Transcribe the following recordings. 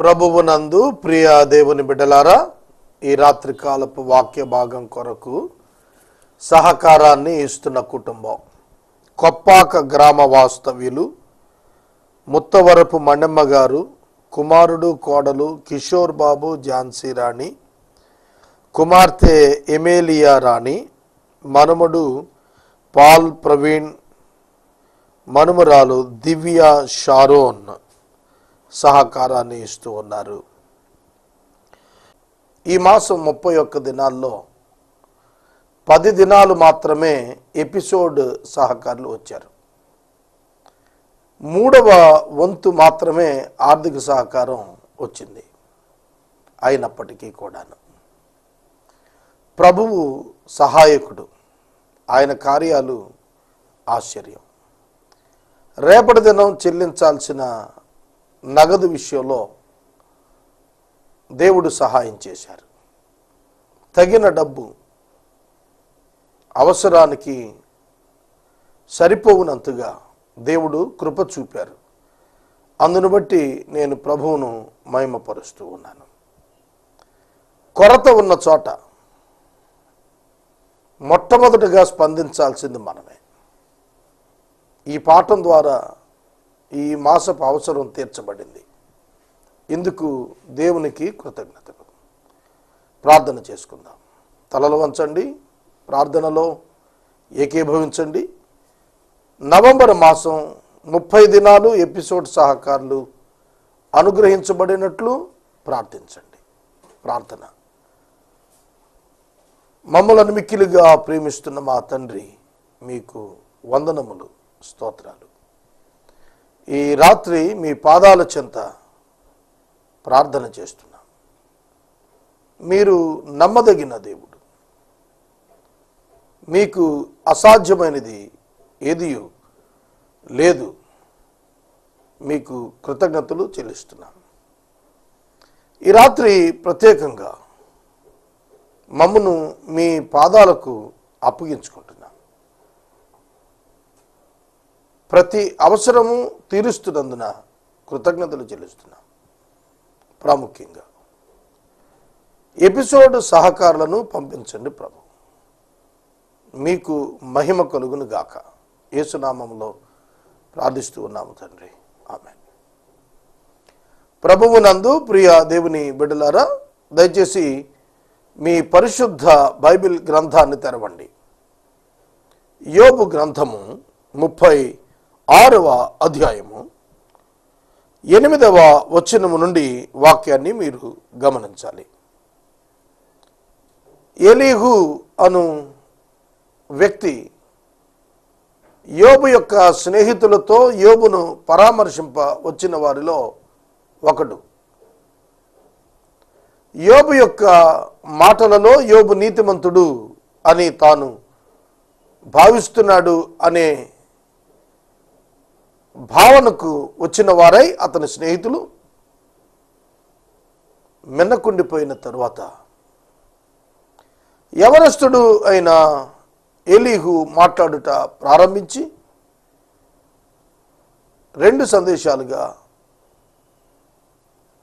ప్రభువునందు ప్రియ దేవుని బిడ్డలారా ఈ రాత్రి కాలపు వాక్య భాగం కొరకు సహకారాన్ని ఇస్తున్న కుటుంబం. కొప్పాక గ్రామ వాస్తవ్యులు ముత్తవరపు మణమ్మ గారు కుమారుడు కోడలు కిషోర్ బాబు ఝాన్సీ రాణి కుమార్తె ఎమేలియా రాణి మనుమడు పాల్ ప్రవీణ్ మనుమరాలు దివ్య షారోన్. సహకారాన్ని ఇస్తూ ఉన్నారు. ఈ మాసం ముప్పై ఒక్క దినాల్లో పది దినాలు మాత్రమే ఎపిసోడ్ సహకారులు వచ్చారు. మూడవ వంతు మాత్రమే ఆర్థిక సహకారం వచ్చింది. అయినప్పటికీ కూడాను. ప్రభువు సహాయకుడు. ఆయన కార్యాలు ఆశ్చర్యం. రేపటి దినం చెల్లించాల్సిన నగదు విషయంలో దేవుడు సహాయం చేశారు. తగిన డబ్బు అవసరానికి సరిపోవునంతగా దేవుడు కృప చూపారు. అందును బట్టి నేను ప్రభువును మహిమపరుస్తూ ఉన్నాను. కొరత ఉన్న చోట మొట్టమొదటిగా స్పందించాల్సింది మనమే. ఈ పాఠం ద్వారా ఈ మాసపు అవసరం తీర్చబడింది. ఇందుకు దేవునికి కృతజ్ఞతలు. ప్రార్థన చేసుకుందాం. తలలు వంచండి ప్రార్థనలో ఏకీభవించండి. నవంబర్ మాసం ముప్పై దినాలు ఎపిసోడ్ సహకారులు అనుగ్రహించబడినట్లు ప్రార్థించండి. ప్రార్థన. మమ్మలను మిక్కిలుగా ప్రేమిస్తున్న మా తండ్రి మీకు వందనములు స్తోత్రాలు. ఈ రాత్రి మీ పాదాల చెంత ప్రార్థన చేస్తున్నాం. మీరు నమ్మదగిన దేవుడు. మీకు అసాధ్యమైనది ఏది లేదు. మీకు కృతజ్ఞతలు చెల్లిస్తున్నాం. ఈ రాత్రి ప్రత్యేకంగా మమ్మను మీ పాదాలకు అప్పగించుకుంటున్నాం. ప్రతి అవసరము తీరుస్తున్నందున కృతజ్ఞతలు చెల్లిస్తున్నాం. ప్రాముఖ్యంగా ఎపిసోడ్ సహకారులను పంపించండి ప్రభు. మీకు మహిమ కలుగును గాక. యేసునామంలో ప్రార్థిస్తూ ఉన్నాము తండ్రి. ఆమె ప్రభువునందు ప్రియ దేవుని బిడ్డలారా దయచేసి మీ పరిశుద్ధ బైబిల్ గ్రంథాన్ని తెరవండి. యోబు గ్రంథము ముప్పై ఆరవ అధ్యాయము ఎనిమిదవ వచనము నుండి వాక్యాన్ని మీరు గమనించాలి. ఎలీహు అను వ్యక్తి యోబు యొక్క స్నేహితులతో యోబును పరామర్శింప వచ్చిన వారిలో ఒకడు. యోబు యొక్క మాటలలో యోబు నీతిమంతుడు అని తాను భావిస్తున్నాడు అనే భావనకు వచ్చిన వారై అతని స్నేహితులు మిన్నకుండిపోయిన తరువాత యవనస్తుడు అయిన ఎలీహు మాట్లాడుట ప్రారంభించి రెండు సందేశాలుగా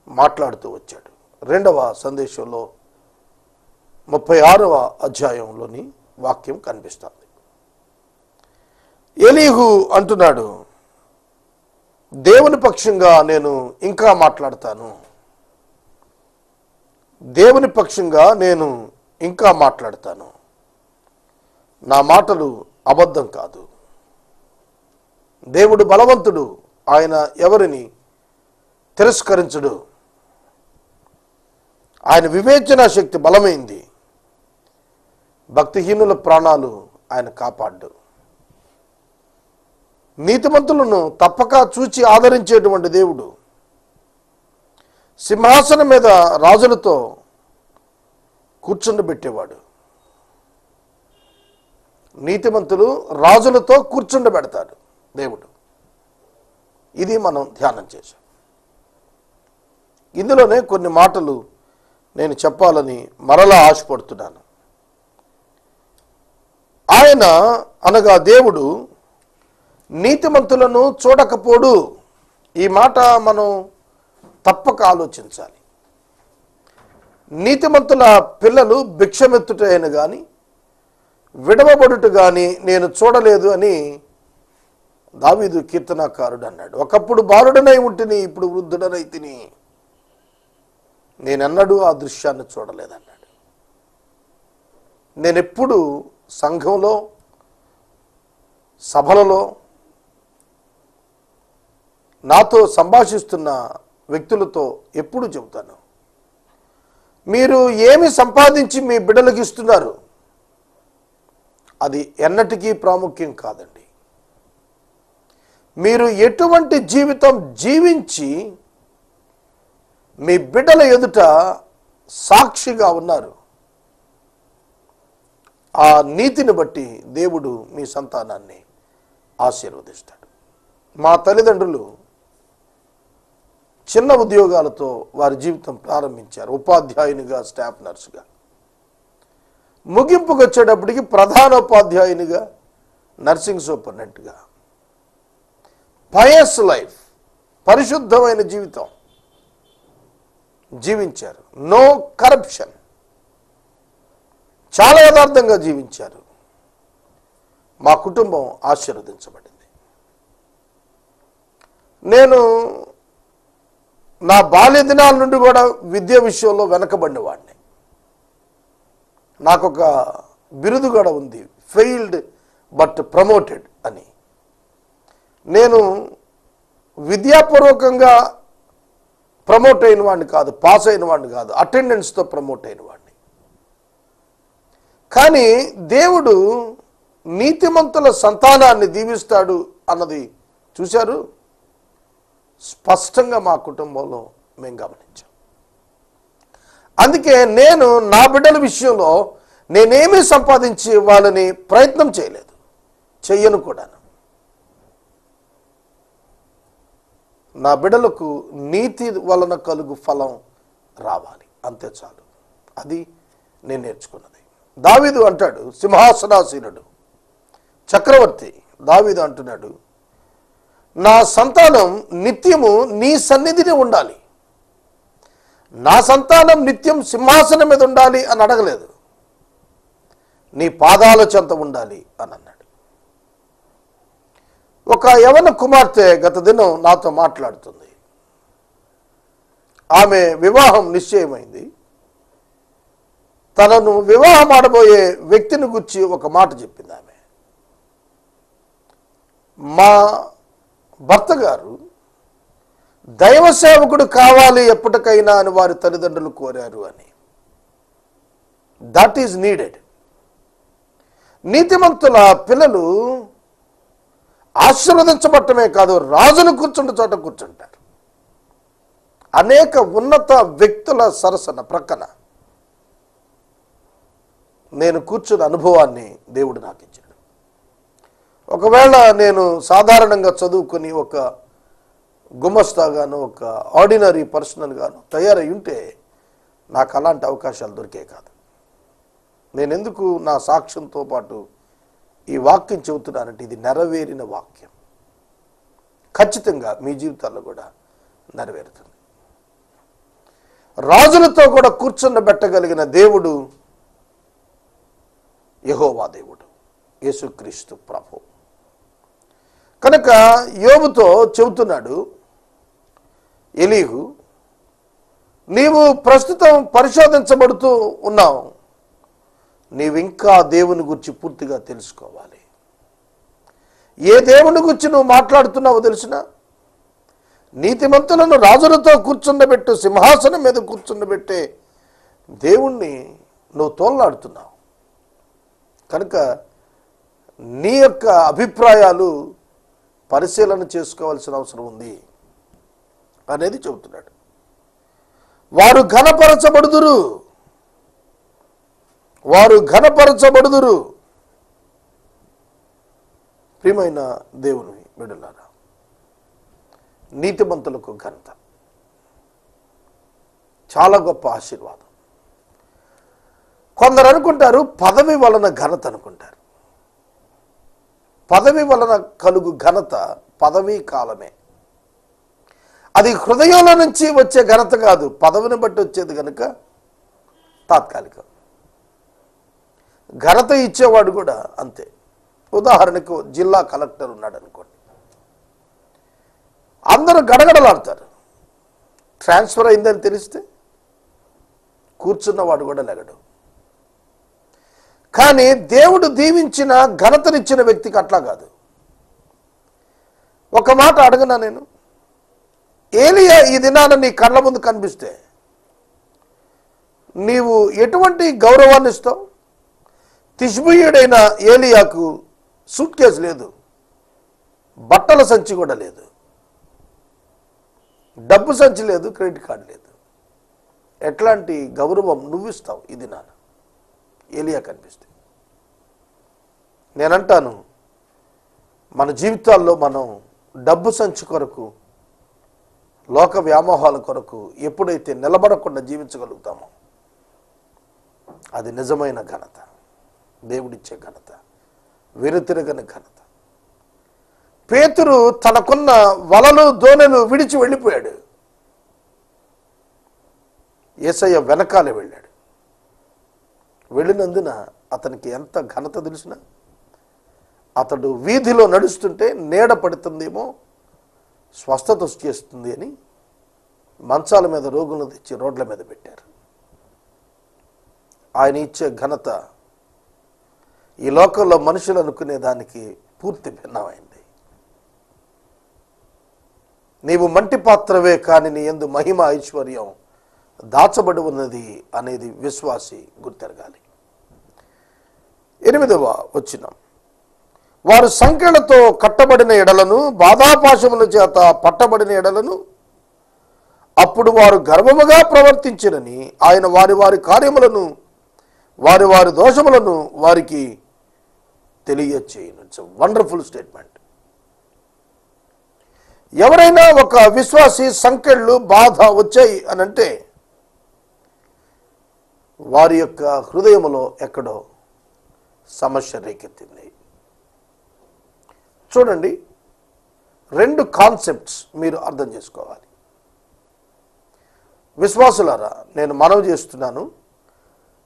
మాట్లాడుతూ వచ్చాడు. రెండవ సందేశంలో ముప్పై ఆరవ అధ్యాయంలోని వాక్యం కనిపిస్తుంది. ఎలీహు అంటున్నాడు దేవుని పక్షంగా నేను ఇంకా మాట్లాడతాను. దేవుని పక్షంగా నేను ఇంకా మాట్లాడతాను. నా మాటలు అబద్ధం కాదు. దేవుడు బలవంతుడు ఆయన ఎవరిని తిరస్కరించడు. ఆయన వివేచన శక్తి బలమైంది. భక్తిహీనుల ప్రాణాలు ఆయన కాపాడు నీతిమంతులను తప్పక చూచి ఆదరించేటువంటి దేవుడు. సింహాసనం మీద రాజులతో కూర్చుండబెట్టేవాడు. నీతిమంతులు రాజులతో కూర్చుండబెడతాడు దేవుడు. ఇది మనం ధ్యానం చేశాం. ఇందులోనే కొన్ని మాటలు నేను చెప్పాలని మరలా ఆశపడుతున్నాను. ఆయన అనగా దేవుడు నీతిమంతులను చూడకపోడు. ఈ మాట మనం తప్పక ఆలోచించాలి. నీతిమంతుల పిల్లలు భిక్షమెత్తుటైన కానీ విడవబడుట కానీ నేను చూడలేదు అని దావీదు కీర్తనాకారుడు అన్నాడు ఒకప్పుడు బాలుడనై ఉంటుని ఇప్పుడు వృద్ధుడనై తిని. నేనెన్నడూ ఆ దృశ్యాన్ని చూడలేదన్నాడు. నేనెప్పుడు సంఘంలో సభలలో నాతో సంభాషిస్తున్న వ్యక్తులతో ఎప్పుడు చెబుతాను? మీరు ఏమి సంపాదించి మీ బిడ్డలకు ఇస్తున్నారు? అది ఎన్నటికీ ప్రాముఖ్యం కాదండి. మీరు ఎటువంటి జీవితం జీవించి మీ బిడ్డల ఎదుట సాక్షిగా ఉన్నారు? ఆ నీతిని బట్టి దేవుడు మీ సంతానాన్ని ఆశీర్వదిస్తాడు. మా తల్లిదండ్రులు చిన్న ఉద్యోగాలతో వారి జీవితం ప్రారంభించారు. ఉపాధ్యాయునిగా స్టాఫ్ నర్సుగా. ముగింపుకు వచ్చేటప్పటికి ప్రధానోపాధ్యాయునిగా నర్సింగ్ సూపరింటెండెంట్గా. పయస్ లైఫ్ పరిశుద్ధమైన జీవితం జీవించారు. No corruption. చాలా యథార్థంగా జీవించారు. మా కుటుంబం ఆశీర్వదించబడింది. నేను నా బాల్య దినాల నుండి కూడా విద్య విషయంలో వెనకబడినవాడిని నాకు ఒక బిరుదు కూడా ఉంది ఫెయిల్డ్ బట్ ప్రమోటెడ్ అని. నేను విద్యాపూర్వకంగా ప్రమోట్ అయిన వాడిని కాదు పాస్ అయిన వాడిని కాదు అటెండెన్స్తో ప్రమోట్ అయిన వాడిని. కానీ దేవుడు నీతిమంతుల సంతానాన్ని దీవిస్తాడు అన్నది చూశారు? స్పష్టంగా మా కుటుంబంలో మేము గమనించాం. అందుకే నేను నా బిడ్డల విషయంలో నేనేమీ సంపాదించి వాళ్ళని ప్రయత్నం చేయలేదు. చెయ్యను కూడాను. నా బిడ్డలకు నీతి వలన కలుగు ఫలం రావాలి. అంతే చాలు. అది నేను నేర్చుకున్నది. దావీదు అంటాడు సింహాసనాసీనుడు. చక్రవర్తి దావీదు అంటున్నాడు నా సంతానం నిత్యము నీ సన్నిధిని ఉండాలి. నా సంతానం నిత్యం సింహాసనం మీద ఉండాలి అని అడగలేదు. నీ పాదాల చెంత ఉండాలి అని అన్నాడు. ఒక యవన కుమార్తె గత దినం నాతో మాట్లాడుతుంది. ఆమె వివాహం నిశ్చయమైంది. తనను వివాహం ఆడబోయే వ్యక్తిని గుర్చి ఒక మాట చెప్పింది ఆమె. మా భర్త గారు దైవ సేవకుడు కావాలి ఎప్పటికైనా అని వారి తల్లిదండ్రులు కోరారు అని. దట్ ఈజ్ నీడెడ్ నీతిమంతుల పిల్లలు ఆశీర్వదించబట్టమే కాదు రాజును కూర్చుంటే చోట కూర్చుంటారు. అనేక ఉన్నత వ్యక్తుల సరసన ప్రక్కన నేను కూర్చున్న అనుభవాన్ని దేవుడు నాకు ఇచ్చాడు ఒకవేళ నేను సాధారణంగా చదువుకొని ఒక గుమస్తాగాను ఒక ఆర్డినరీ పర్సనల్గాను తయారై ఉంటే నాకు అలాంటి అవకాశాలు దొరికే కాదు. నేనెందుకు నా సాక్ష్యంతో పాటు ఈ వాక్యం చెబుతున్నానంటే ఇది నెరవేరిన వాక్యం. ఖచ్చితంగా మీ జీవితాల్లో కూడా నెరవేరుతుంది. రాజులతో కూడా కూర్చుండబెట్టగలిగిన దేవుడు యహోవా దేవుడు యేసుక్రీస్తు ప్రభు. కనుక యోబుతో చెబుతున్నాడు ఎలీహు నీవు ప్రస్తుతం పరిశోధించబడుతూ ఉన్నావు. నీవు ఇంకా దేవుని గురించి పూర్తిగా తెలుసుకోవాలి. ఏ దేవుని గురించి నువ్వు మాట్లాడుతున్నావో తెలిసిన నీతిమంతులను రాజులతో కూర్చుండబెట్టు సింహాసనం మీద కూర్చుండబెట్టే దేవుణ్ణి నువ్వు తోలాడుతున్నావు కనుక నీ యొక్క అభిప్రాయాలు పరిశీలన చేసుకోవాల్సిన అవసరం ఉంది అనేది చెబుతున్నాడు. వారు ఘనపరచబడుదురు. వారు ఘనపరచబడుదురు. ప్రియమైన దేవుని బిడులారా నీతిమంతులకు ఘనత. చాలా గొప్ప ఆశీర్వాదం. కొందరు అనుకుంటారు పదవి వలన ఘనత అనుకుంటారు. పదవి వలన కలుగు ఘనత పదవీ కాలమే. అది హృదయంలో నుంచి వచ్చే ఘనత కాదు పదవిని బట్టి వచ్చేది కనుక తాత్కాలికం. ఘనత ఇచ్చేవాడు కూడా అంతే. ఉదాహరణకు జిల్లా కలెక్టర్ ఉన్నాడు అనుకోండి అందరూ గడగడలాడతారు. ట్రాన్స్ఫర్ అయిందని తెలిస్తే కూర్చున్నవాడు కూడా లెగడు. కానీ దేవుడు దీవించిన ఘనతనిచ్చిన వ్యక్తికి అట్లా కాదు. ఒక మాట అడగనా నేను? ఏలియా ఈ దినాన నీ కళ్ళ ముందు కనిపిస్తే నీవు ఎటువంటి గౌరవాన్ని ఇస్తావు? తిష్బుయుడైన ఏలియాకు సూట్ కేసు లేదు. బట్టల సంచి కూడా లేదు. డబ్బు సంచి లేదు క్రెడిట్ కార్డు లేదు. ఎట్లాంటి గౌరవం నువ్వు ఇస్తావు ఇది నాన్న ఏలియా కనిపిస్తే నేనంటాను మన జీవితాల్లో మనం డబ్బు సంచి కొరకు లోక వ్యామోహాల కొరకు ఎప్పుడైతే నిలబడకుండా జీవించగలుగుతామో అది నిజమైన ఘనత. దేవుడిచ్చే ఘనత. వెనుతిరగని ఘనత. పేతురు తనకున్న వలలు దోణెలు విడిచి వెళ్ళిపోయాడు. ఏసయ్య వెనకాలే వెళ్ళాడు. వెళ్ళినందున అతనికి ఎంత ఘనత తెలిసిన అతడు వీధిలో నడుస్తుంటే నీడ పడుతుందేమో స్వస్థత చేస్తుంది అని మంచాల మీద రోగులను తెచ్చి రోడ్ల మీద పెట్టారు. ఆయన ఇచ్చే ఘనత ఈ లోకంలో మనుషులు అనుకునే దానికి పూర్తి భిన్నమైంది. నీవు మంటి పాత్రవే కాని నీ ఎందు మహిమ ఐశ్వర్యం దాచబడి ఉన్నది అనేది విశ్వాసి గుర్తెరగాలి. ఎనిమిదవ వచ్చిన వారు సంఖ్యలతో కట్టబడిన ఎడలను బాధాపాశముల చేత పట్టబడిన ఎడలను అప్పుడు వారు గర్వముగా ప్రవర్తించినని ఆయన వారి వారి కార్యములను వారి వారి దోషములను వారికి తెలియచేయను. ఇట్స్ వండర్ఫుల్ స్టేట్మెంట్ ఎవరైనా ఒక విశ్వాసి సంఖ్యలు బాధ వచ్చాయి అని అంటే వారి యొక్క హృదయములో ఎక్కడో సమస్య రేకెత్తింది చూడండి రెండు కాన్సెప్ట్స్ మీరు అర్థం చేసుకోవాలి. విశ్వాసులారా నేను మనవి చేస్తున్నాను.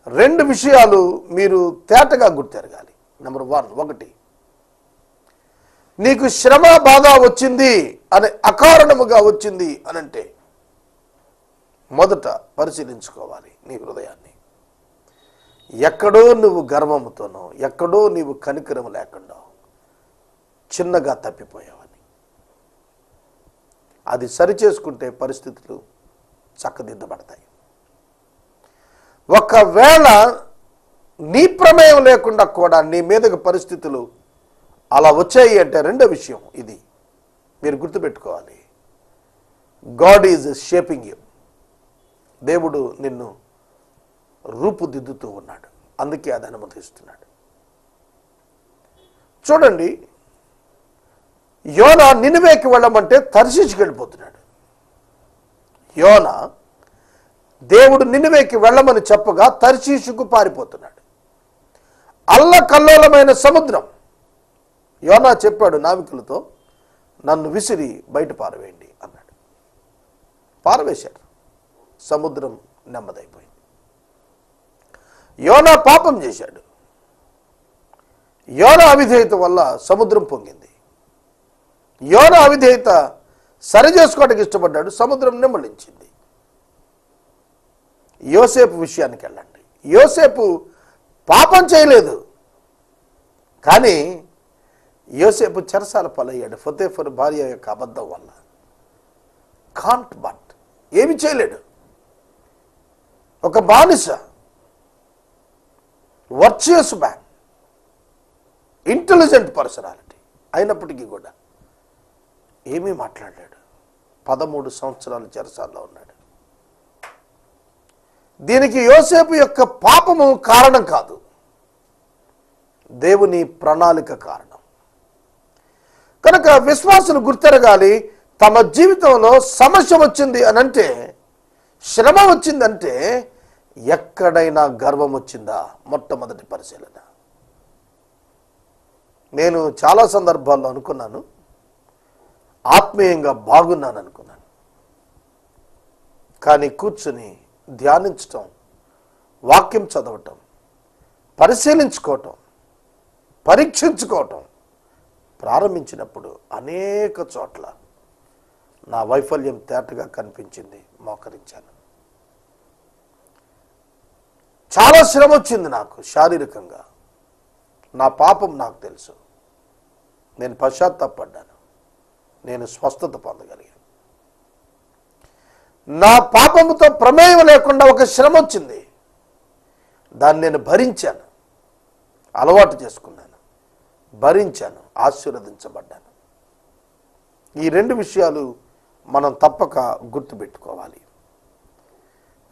రెండు విషయాలు మీరు తేటగా గుర్తెరగాలి. నెంబర్ వన్ ఒకటి నీకు శ్రమ బాధ వచ్చింది అనే అకారణముగా వచ్చింది అనంటే మొదట పరిశీలించుకోవాలి నీ హృదయాన్ని. ఎక్కడో నువ్వు గర్వముతోనో ఎక్కడో నీవు కనికరం లేకుండా చిన్నగా తప్పిపోయావని. అది సరిచేసుకుంటే పరిస్థితులు చక్కదిద్దబడతాయి. ఒకవేళ నీ ప్రమేయం లేకుండా కూడా నీ మీదకి పరిస్థితులు అలా వచ్చాయి అంటే రెండో విషయం ఇది. మీరు గుర్తుపెట్టుకోవాలి. God is shaping you. దేవుడు నిన్ను రూపుదిద్దుతూ ఉన్నాడు. అందుకే అది అనుమతిస్తున్నాడు చూడండి యోన నినివేకి వెళ్ళమంటే తర్శీసుకి వెళ్ళిపోతున్నాడు. యోన దేవుడు నినివేకి వెళ్ళమని చెప్పగా తర్శీషుకు పారిపోతున్నాడు. అల్లకల్లోలమైన సముద్రం. యోనా చెప్పాడు నావికులతో నన్ను విసిరి బయట పారవేయండి అన్నాడు. పారవేశారు సముద్రం నెమ్మదైపోయింది. యోనా పాపం చేశాడు. యోన అవిధేయత వల్ల సముద్రం పొంగింది. యోన అవిధేయత సరి చేసుకోవడానికి ఇష్టపడ్డాడు సముద్రం నిమ్మలించింది. యోసేపు విషయానికి వెళ్ళండి. యోసేపు పాపం చేయలేదు. కానీ యోసేపు చెరసాల పాలయ్యాడు ఫతేఫర్ భార్య యొక్క అబద్ధం వల్ల. కాంట్ బట్ ఏమి చేయలేడు. ఒక బానిస వర్చుయస్ మ్యాన్ ఇంటెలిజెంట్ పర్సనాలిటీ అయినప్పటికీ కూడా ఏమీ మాట్లాడలేడు. పదమూడు సంవత్సరాలు చెరసాల్లో ఉన్నాడు. దీనికి యోసేపు యొక్క పాపము కారణం కాదు. దేవుని ప్రణాళిక కారణం. కనుక విశ్వాసులు గుర్తెరగాలి తమ జీవితంలో సమస్య వచ్చింది అని అంటే శ్రమ వచ్చిందంటే ఎక్కడైనా గర్వం వచ్చిందా? మొట్టమొదటి పరిశీలన. నేను చాలా సందర్భాల్లో అనుకున్నాను. ఆత్మీయంగా బాగున్నాను అనుకున్నాను. కానీ కూర్చుని ధ్యానించటం వాక్యం చదవటం పరిశీలించుకోవటం పరీక్షించుకోవటం ప్రారంభించినప్పుడు అనేక చోట్ల నా వైఫల్యం తేటగా కనిపించింది మోకరించాను. చాలా శ్రమ వచ్చింది నాకు శారీరకంగా. నా పాపం నాకు తెలుసు. నేను పశ్చాత్తాపడ్డాను. నేను స్వస్థత పొందగలిగాను. నా పాపముతో ప్రమేయం లేకుండా ఒక శ్రమ వచ్చింది. దాన్ని నేను భరించాను. అలవాటు చేసుకున్నాను. భరించాను. ఆశీర్వదించబడ్డాను. ఈ రెండు విషయాలు మనం తప్పక గుర్తుపెట్టుకోవాలి.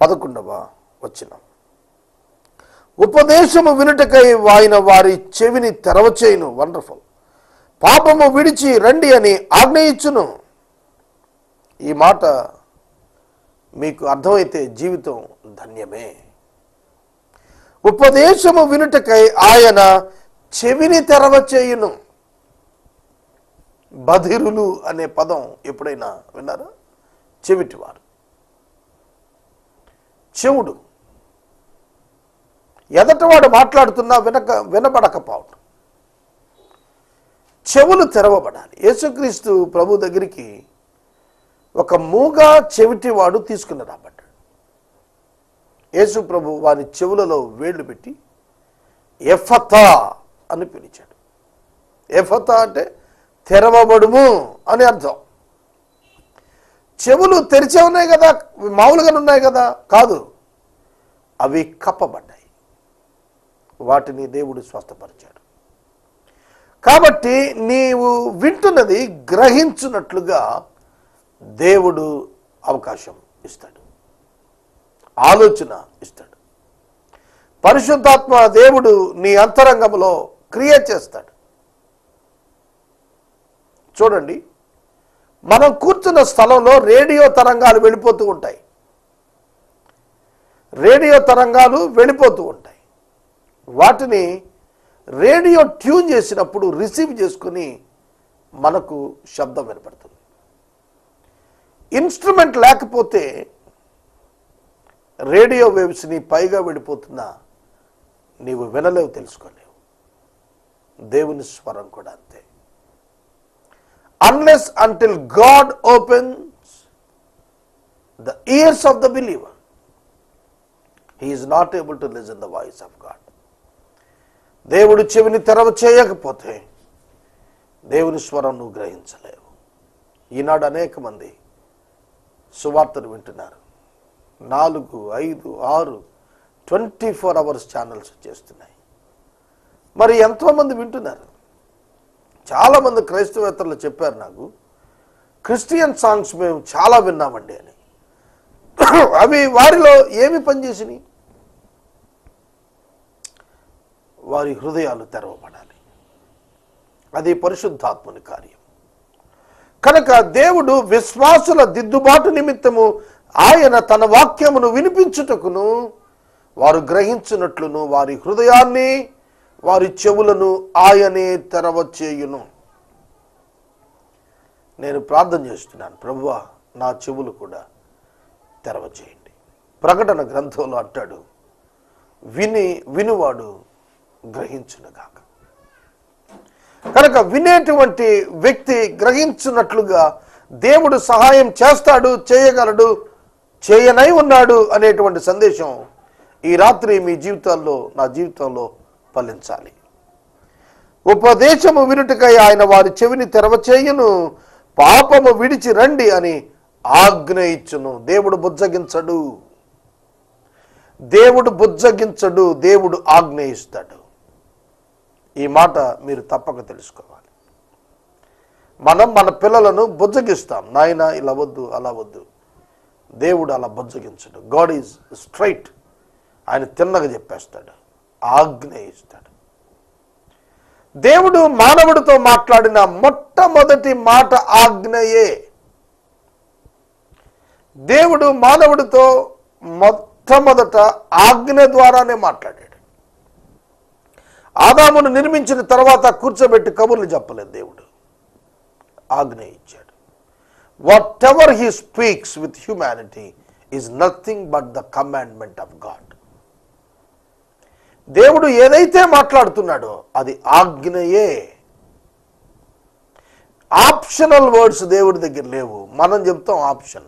పదకొండవ వచ్చినాం ఉపదేశము వినుటకై వాయిన వారి చెవిని తెరవచేయును. వండర్ఫుల్ పాపము విడిచి రండి అని ఆజ్ఞయించును. ఈ మాట మీకు అర్థమైతే జీవితం ధన్యమే. ఉపదేశము వినుటకై ఆయన చెవిని తెరవచేయును. బధిరులు అనే పదం ఎప్పుడైనా విన్నారా? చెవిటివారు. చెవుడు. ఎదటవాడు మాట్లాడుతున్నా వినక వినబడకపోవటం. చెవులు తెరవబడాలి. యేసుక్రీస్తు ప్రభు దగ్గరికి ఒక మూగ చెవిటివాడు తీసుకుని రాబడ్డాడు. యేసు ప్రభు వారి చెవులలో వేళ్ళు పెట్టి ఎఫతా అని పిలిచాడు. ఎఫతా అంటే తెరవబడుము అని అర్థం. చెవులు తెరిచే ఉన్నాయి కదా మామూలుగానే ఉన్నాయి కదా? కాదు. అవి కప్పబడ్డాయి. వాటిని దేవుడు స్వస్థపరిచాడు. కాబట్టి నీవు వింటున్నది గ్రహించున్నట్లుగా దేవుడు అవకాశం ఇస్తాడు. ఆలోచన ఇస్తాడు. పరిశుద్ధాత్మ దేవుడు నీ అంతరంగంలో క్రియ చేస్తాడు. చూడండి మనం కూర్చున్న స్థలంలో రేడియో తరంగాలు వెళ్ళిపోతూ ఉంటాయి. రేడియో తరంగాలు వెళ్ళిపోతూ ఉంటాయి. వాటిని రేడియో ట్యూన్ చేసినప్పుడు రిసీవ్ చేసుకుని మనకు శబ్దం వినపడుతుంది. ఇన్స్ట్రుమెంట్ లేకపోతే రేడియో వేవ్స్ని పైగా వెళ్ళిపోతున్నా నీవు వినలేవు తెలుసుకోలేవు. దేవుని స్వరం కూడా అంతే. Unless until God opens the ears of the believer he is not able to listen the voice of God దేవుడు చెవిని తెరవ చేయకపోతే దేవుని స్వరం నువ్వు గ్రహించలేవు. ఈనాడు అనేక మంది సువార్తను వింటున్నారు. నాలుగు ఐదు ఆరు ట్వంటీ ఫోర్ అవర్స్ ఛానల్స్ చేస్తున్నాయి మరి ఎంతోమంది వింటున్నారు. చాలామంది క్రైస్తవేత్తలు చెప్పారు నాకు క్రిస్టియన్ సాంగ్స్ మేము చాలా విన్నామండి అని. అవి వారిలో ఏమి పనిచేసినాయి? వారి హృదయాలు తెరవబడాలి. అది పరిశుద్ధాత్మని కార్యం. కనుక దేవుడు విశ్వాసుల దిద్దుబాటు నిమిత్తము ఆయన తన వాక్యమును వినిపించుటకును వారు గ్రహించినట్లును వారి హృదయాన్ని వారి చెవులను ఆయనే తెరవచేయును. నేను ప్రార్థన చేస్తున్నాను ప్రభువ నా చెవులు కూడా తెరవచేయండి. ప్రకటన గ్రంథంలో అంటాడు విని వినువాడు గ్రహించునుగాక. కనుక వినేటువంటి వ్యక్తి గ్రహించున్నట్లుగా దేవుడు సహాయం చేస్తాడు చేయగలడు చేయనై ఉన్నాడు అనేటువంటి సందేశం ఈ రాత్రి మీ జీవితాల్లో నా జీవితంలో ఫలించాలి. ఉపదేశము వినుటకై ఆయన వారి చెవిని తెరవచేయును పాపము విడిచి రండి అని ఆజ్ఞ ఇచ్చును. దేవుడు బుజ్జగించడు. దేవుడు బుజ్జగించడు దేవుడు ఆజ్ఞయిస్తాడు ఈ మాట మీరు తప్పక తెలుసుకోవాలి. మనం మన పిల్లలను బుజ్జగిస్తాం. నాయన ఇలా వద్దు అలా వద్దు. దేవుడు అలా బుజ్జగించడు. God is straight. ఆయన తిన్నగా చెప్పేస్తాడు. ఆజ్ఞ దేవుడు మానవుడితో మాట్లాడిన మొట్టమొదటి మాట ఆజ్ఞయే దేవుడు మానవుడితో మొట్టమొదట ఆజ్ఞ ద్వారానే మాట్లాడాడు. ఆదామును నిర్మించిన తర్వాత కూర్చోబెట్టి కబుర్లు చెప్పలేదు దేవుడు. ఆజ్ఞ ఇచ్చాడు. Whatever he speaks with humanity is nothing but the commandment of God దేవుడు ఏదైతే మాట్లాడుతున్నాడో అది ఆజ్ఞయే ఆప్షనల్ వర్డ్స్ దేవుడి దగ్గర లేవు. మనం చెప్తాం ఆప్షన్.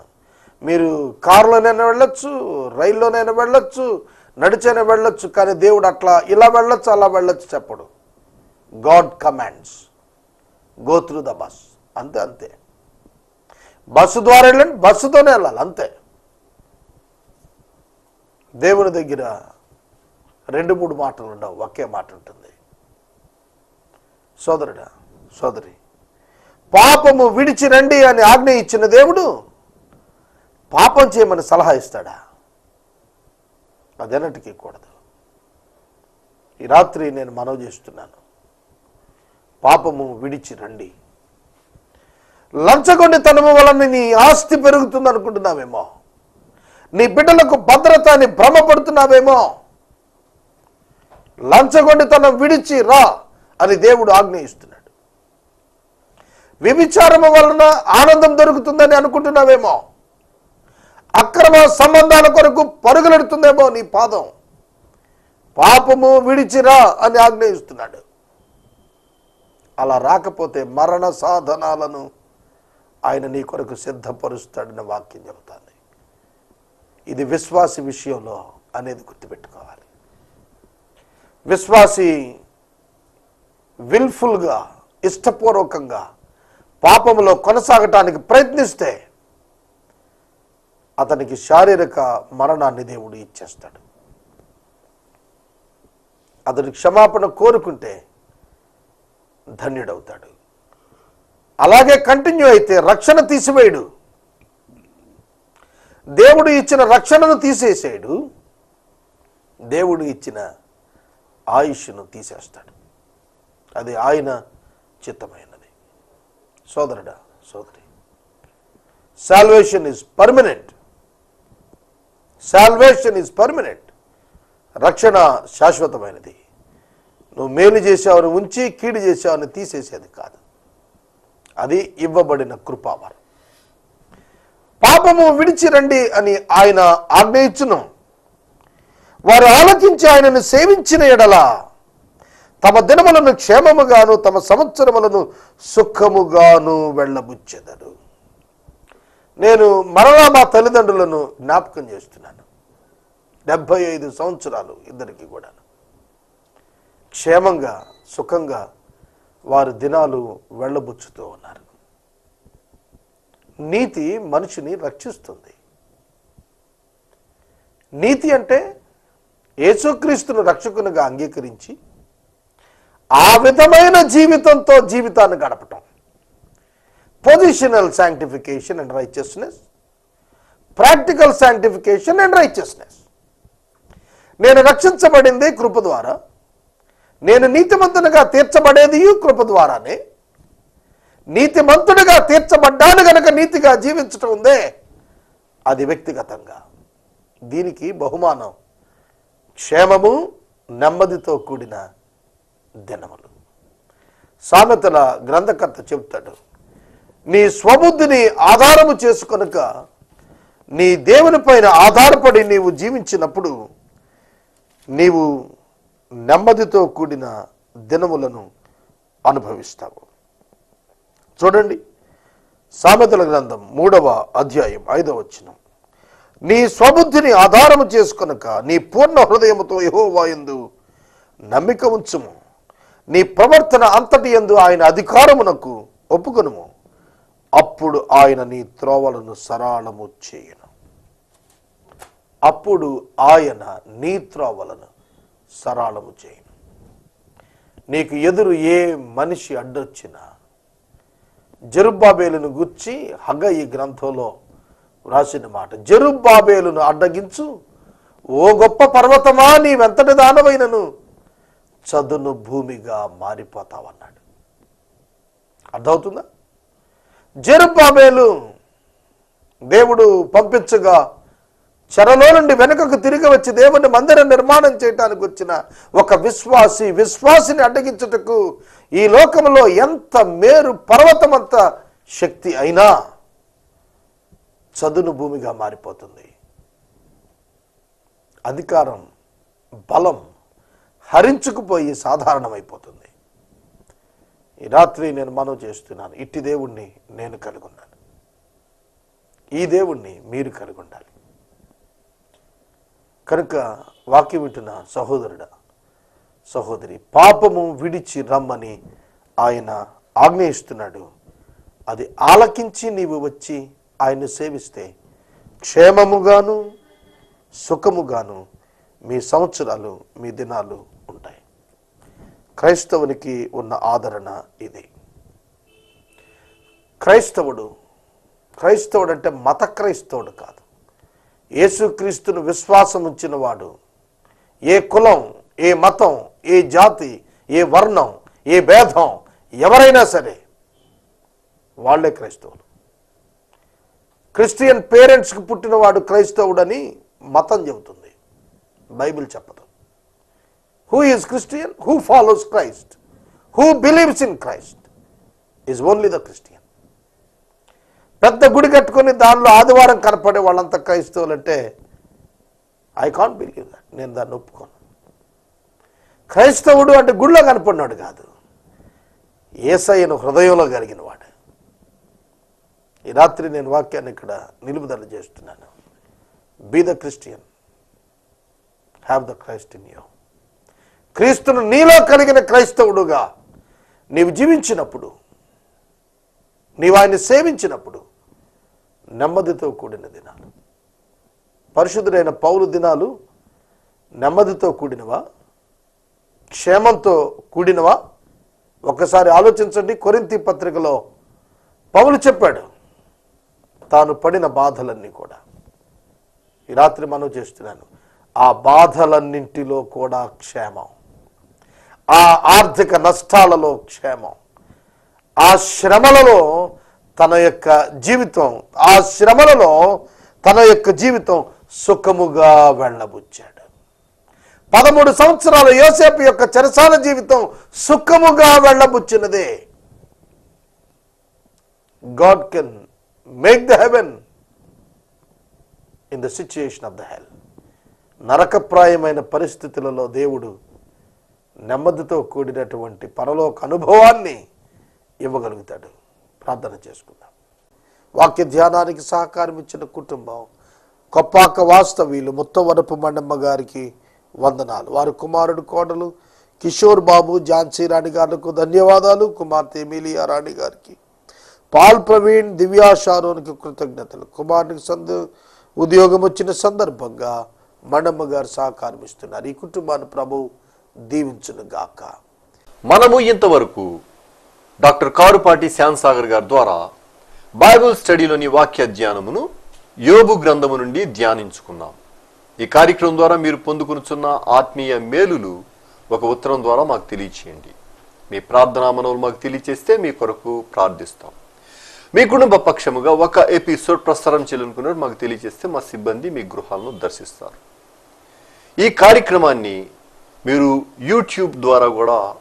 మీరు కారులోనైనా వెళ్ళొచ్చు రైల్లోనైనా వెళ్ళొచ్చు నడిచైనా వెళ్ళొచ్చు కానీ దేవుడు అట్లా ఇలా వెళ్ళొచ్చు అలా వెళ్ళొచ్చు చెప్పడు. God commands go through the bus అంతే అంతే. బస్సు ద్వారా వెళ్ళండి బస్సుతోనే వెళ్ళాలి అంతే. దేవుని దగ్గర రెండు మూడు మాటలు ఉండవు ఒకే మాట ఉంటుంది. సోదరుడా సోదరి పాపము విడిచి రండి అని ఆజ్ఞ ఇచ్చిన దేవుడు పాపం చేయమని సలహా ఇస్తాడా? అదెన్నటికీ కూడదు ఈ రాత్రి నేను మనవి చేస్తున్నాను. పాపము విడిచి రండి. లంచగొండితనము వలన నీ ఆస్తి పెరుగుతుంది అనుకుంటున్నావేమో నీ బిడ్డలకు భద్రత అని భ్రమపడుతున్నావేమో లంచగొండితనం విడిచి రా అని దేవుడు ఆజ్ఞయిస్తున్నాడు. వ్యభిచారము వలన ఆనందం దొరుకుతుందని అనుకుంటున్నావేమో? అక్రమ సంబంధాల కొరకు పరుగులెడుతుందేమో నీ పాదం. పాపము విడిచిరా అని ఆగ్నేయిస్తున్నాడు. అలా రాకపోతే మరణ సాధనాలను ఆయన నీ కొరకు సిద్ధపరుస్తాడని వాక్యం చెబుతాను ఇది విశ్వాసి విషయంలో అనేది గుర్తుపెట్టుకోవాలి. విశ్వాసి విల్ఫుల్గా ఇష్టపూర్వకంగా పాపములో కొనసాగటానికి ప్రయత్నిస్తే అతనికి శారీరక మరణాన్ని దేవుడు ఇచ్చేస్తాడు. అతడు క్షమాపణ కోరుకుంటే ధన్యుడవుతాడు. అలాగే కంటిన్యూ అయితే రక్షణ తీసివేయడు. దేవుడు ఇచ్చిన రక్షణను తీసేసాడు దేవుడు ఇచ్చిన ఆయుష్ను తీసేస్తాడు. అది ఆయన చిత్తమైనది. సోదరుడా సోదరి salvation is permanent salvation is permanent రక్షణ శాశ్వతమైనది. నువ్వు మేలు చేసావని ఉంచి కీడు చేసావని తీసేసేది కాదు. అది ఇవ్వబడిన కృపావరం. పాపము విడిచి రండి అని ఆయన ఆజ్ఞయించును. వారు ఆలోచించి ఆయనను సేవించిన ఎడల తమ దినములను క్షేమముగాను తమ సంవత్సరములను సుఖముగాను వెళ్ళబుచ్చెదరు. నేను మరలా మా తల్లిదండ్రులను జ్ఞాపకం చేస్తున్నాను. డెబ్భై ఐదు సంవత్సరాలు ఇద్దరికి కూడా క్షేమంగా సుఖంగా వారి దినాలు వెళ్ళబుచ్చుతూ ఉన్నారు. నీతి మనిషిని రక్షిస్తుంది. నీతి అంటే యేసుక్రీస్తును రక్షకునిగా అంగీకరించి ఆ విధమైన జీవితంతో జీవితాన్ని గడపటం. Positional sanctification and righteousness practical sanctification and righteousness నేను రక్షించబడింది కృప ద్వారా. నేను నీతిమంతునిగా తీర్చబడేది కృప ద్వారానే. నీతిమంతుడిగా తీర్చబడ్డాను గనక నీతిగా జీవించటం ఉందే అది వ్యక్తిగతంగా. దీనికి బహుమానం క్షేమము నెమ్మదితో కూడిన దినములు. సామెతల గ్రంథకర్త చెబుతాడు. నీ స్వబుద్ధిని ఆధారము చేసుకొనక నీ దేవుని పైన ఆధారపడి నీవు జీవించినప్పుడు నీవు నెమ్మదితో కూడిన దినములను అనుభవిస్తావు. చూడండి సామెతల గ్రంథం మూడవ అధ్యాయం ఐదవ వచ్చినం నీ స్వబుద్ధిని ఆధారము చేసుకొనక నీ పూర్ణ హృదయముతో యహోవాయందు నమ్మిక ఉంచుము. నీ ప్రవర్తన అంతటి యందు ఆయన అధికారమునకు ఒప్పుకొనుము. అప్పుడు ఆయన నీ త్రోవలను సరళము చేయను. అప్పుడు ఆయన నీ త్రోవలను సరళము చేయను. నీకు ఎదురు ఏ మనిషి అడ్డొచ్చినా జరుబ్బాబేలును గుర్చి హగ ఈ గ్రంథంలో వ్రాసిన మాట జరుబ్బాబేలును అడ్డగించు. ఓ గొప్ప పర్వతమా నీవెంతటి దానమైనను చదును భూమిగా మారిపోతావన్నాడు. అర్థమవుతుందా? జెరుబాబేలు దేవుడు పంపించగా చెరలో నుండి వెనుకకు తిరిగి వచ్చి దేవుని మందిరం నిర్మాణం చేయటానికి వచ్చిన ఒక విశ్వాసి విశ్వాసిని అడ్డగించుటకు ఈ లోకంలో ఎంత మేరు పర్వతమంత శక్తి అయినా చదును భూమిగా మారిపోతుంది. అధికారం బలం హరించుకుపోయి సాధారణమైపోతుంది. ఈ రాత్రి నేను మనం చేస్తున్నాను. ఇట్టి దేవుణ్ణి నేను కలుగున్నాను ఈ దేవుణ్ణి మీరు కలిగి ఉండాలి కనుక వాక్యం వింటున్న సహోదరుడా సహోదరి పాపము విడిచి రమ్మని ఆయన ఆజ్ఞయిస్తున్నాడు. అది ఆలకించి నీవు వచ్చి ఆయన్ని సేవిస్తే క్షేమముగాను సుఖముగాను మీ సంవత్సరాలు మీ దినాలు క్రైస్తవునికి ఉన్న ఆదరణ ఇది. క్రైస్తవుడు క్రైస్తవుడు అంటే మత క్రైస్తవుడు కాదు. యేసుక్రీస్తును విశ్వాసం ఉంచిన వాడు ఏ కులం ఏ మతం ఏ జాతి ఏ వర్ణం ఏ భేదం ఎవరైనా సరే వాళ్ళే క్రైస్తవులు. క్రిస్టియన్ పేరెంట్స్కి పుట్టినవాడు క్రైస్తవుడని మతం చెబుతుంది. బైబిల్ చెప్పదు. Who is Christian who follows Christ who believes in Christ is only the Christian పెద్ద గుడి కట్టుకొని దానిలో ఆదివారం కనపడే వాళ్ళంతా క్రైస్తవులు అంటే ఐ కాంట్ బిలీవ్ దట్ నేను దాన్ని ఒప్పుకోను. క్రైస్తవుడు అంటే గుడిలో కనపడినాడు కాదు. ఏసయ్యను హృదయంలో కలిగిన వాడు. ఈ రాత్రి నేను వాక్యాన్ని ఇక్కడ నిలుపుదల చేస్తున్నాను. Be the Christian have the Christ in you క్రీస్తును నీలో కలిగిన క్రైస్తవుడుగా నీవు జీవించినప్పుడు నీవు ఆయన్ని సేవించినప్పుడు నెమ్మదితో కూడిన దినాలు. పరిశుద్ధుడైన పౌరు దినాలు నెమ్మదితో కూడినవా? క్షేమంతో కూడినవా? ఒకసారి ఆలోచించండి. కొరింతి పత్రికలో పౌలు చెప్పాడు తాను పడిన బాధలన్నీ కూడా ఈ రాత్రి మనం చేస్తున్నాను ఆ బాధలన్నింటిలో కూడా క్షేమం. ఆ ఆర్థిక నష్టాలలో క్షేమం. ఆ శ్రమలలో తన యొక్క జీవితం ఆ శ్రమలలో తన యొక్క జీవితం సుఖముగా వెళ్ళబుచ్చాడు. పదమూడు సంవత్సరాల యోసేపు యొక్క చెరసాల జీవితం సుఖముగా వెళ్ళబుచ్చినదే. God can make the heaven in the situation of the hell నరకప్రాయమైన పరిస్థితులలో దేవుడు నెమ్మదితో కూడినటువంటి పరలోక అనుభవాన్ని ఇవ్వగలుగుతాడు. ప్రార్థన చేసుకుందాం. వాక్య ధ్యానానికి సహకారం ఇచ్చిన కుటుంబం కొప్పాక వాస్తవీలు ముత్తవరపు మండమ్మ గారికి వందనాలు. వారి కుమారుడు కోడలు కిషోర్ బాబు ఝాన్సీ రాణి గారులకు ధన్యవాదాలు. కుమార్తె ఎమిలియా రాణి గారికి పాల్ ప్రవీణ్ దివ్యా షారోన్కి కృతజ్ఞతలు. కుమారునికి సంద ఉద్యోగం వచ్చిన సందర్భంగా మండమ్మ గారు సహకారం ఇస్తున్నారు. ఈ కుటుంబాన్ని ప్రభు దీవించునుగాక. మనము ఇంతవరకు డాక్టర్ కారుపాటి శ్యాన్సాగర్ గారి ద్వారా బైబిల్ స్టడీలోని వాక్య ధ్యానమును యోబు గ్రంథము నుండి ధ్యానించుకున్నాం. ఈ కార్యక్రమం ద్వారా మీరు పొందుకునుచున్న ఆత్మీయ మేలులు ఒక ఉత్తరం ద్వారా మాకు తెలియచేయండి. మీ ప్రార్థనా మనవులు మాకు తెలియచేస్తే మీ కొరకు ప్రార్థిస్తాం. మీ కుటుంబ పక్షముగా ఒక ఎపిసోడ్ ప్రసారం చేయాలనుకున్నారు మాకు తెలియజేస్తే మా సిబ్బంది మీ గృహాలను దర్శిస్తారు. ఈ కార్యక్రమాన్ని మీరు యూట్యూబ్ ద్వారా కూడా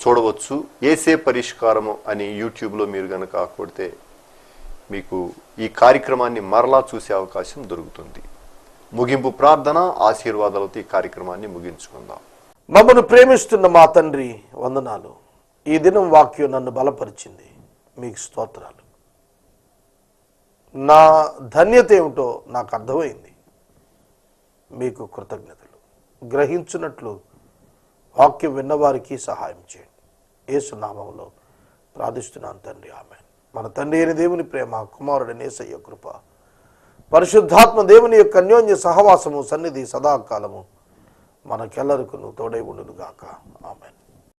చూడవచ్చు. ఏసే పరిష్కారము అని యూట్యూబ్లో మీరు కనుక కొడితే మీకు ఈ కార్యక్రమాన్ని మరలా చూసే అవకాశం దొరుకుతుంది. ముగింపు ప్రార్థన ఆశీర్వాదాలతో ఈ కార్యక్రమాన్ని ముగించుకుందాం. మమ్మను ప్రేమిస్తున్న మా తండ్రి వందనాలు. ఈ దినం వాక్యం నన్ను బలపరిచింది. మీకు స్తోత్రాలు. నా ధన్యత ఏమిటో నాకు అర్థమైంది. మీకు కృతజ్ఞతలు. గ్రహించున్నట్లు వాక్యం విన్నవారికి సహాయం చేయండి. ఏసునామంలో ప్రార్థిస్తున్నాను తండ్రి. ఆమె మన తండ్రి అయిన దేవుని ప్రేమ కుమారుడి నేసయ్య కృప పరిశుద్ధాత్మ దేవుని యొక్క అన్యోన్య సహవాసము సన్నిధి సదాకాలము మనకెల్లరికును తోడై ఉండును గాక ఆమెన్.